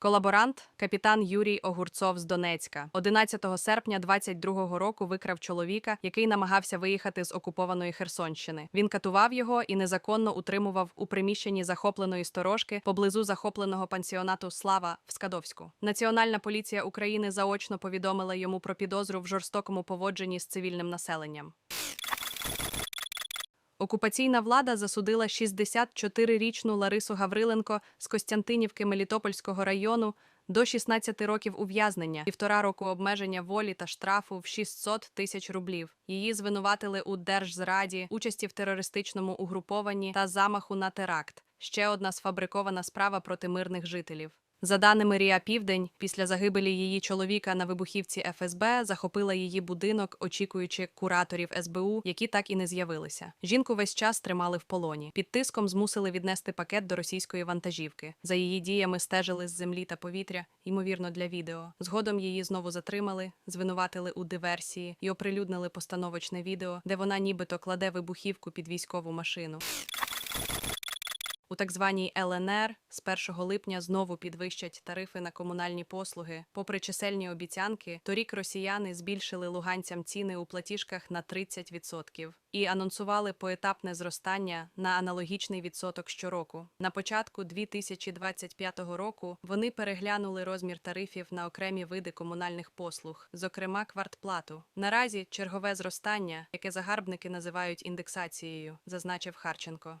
Колаборант, капітан Юрій Огурцов з Донецька, 11 серпня 22-го року викрав чоловіка, який намагався виїхати з окупованої Херсонщини. Він катував його і незаконно утримував у приміщенні захопленої сторожки поблизу захопленого пансіонату Слава в Скадовську. Національна поліція України заочно повідомила йому про підозру в жорстокому поводженні з цивільним населенням. Окупаційна влада засудила 64-річну Ларису Гавриленко з Костянтинівки Мелітопольського району до 16 років ув'язнення, півтора року обмеження волі та штрафу в 600 тисяч рублів. Її звинуватили у держзраді, участі в терористичному угрупованні та замаху на теракт. Ще одна сфабрикована справа проти мирних жителів. За даними Ріа Південь, після загибелі її чоловіка на вибухівці ФСБ захопила її будинок, очікуючи кураторів СБУ, які так і не з'явилися. Жінку весь час тримали в полоні. Під тиском змусили віднести пакет до російської вантажівки. За її діями стежили з землі та повітря, ймовірно, для відео. Згодом її знову затримали, звинуватили у диверсії і оприлюднили постановочне відео, де вона нібито кладе вибухівку під військову машину. У так званій ЛНР з 1 липня знову підвищать тарифи на комунальні послуги. Попри чисельні обіцянки, торік росіяни збільшили луганцям ціни у платіжках на 30% і анонсували поетапне зростання на аналогічний відсоток щороку. На початку 2025 року вони переглянули розмір тарифів на окремі види комунальних послуг, зокрема квартплату. Наразі чергове зростання, яке загарбники називають індексацією, зазначив Харченко.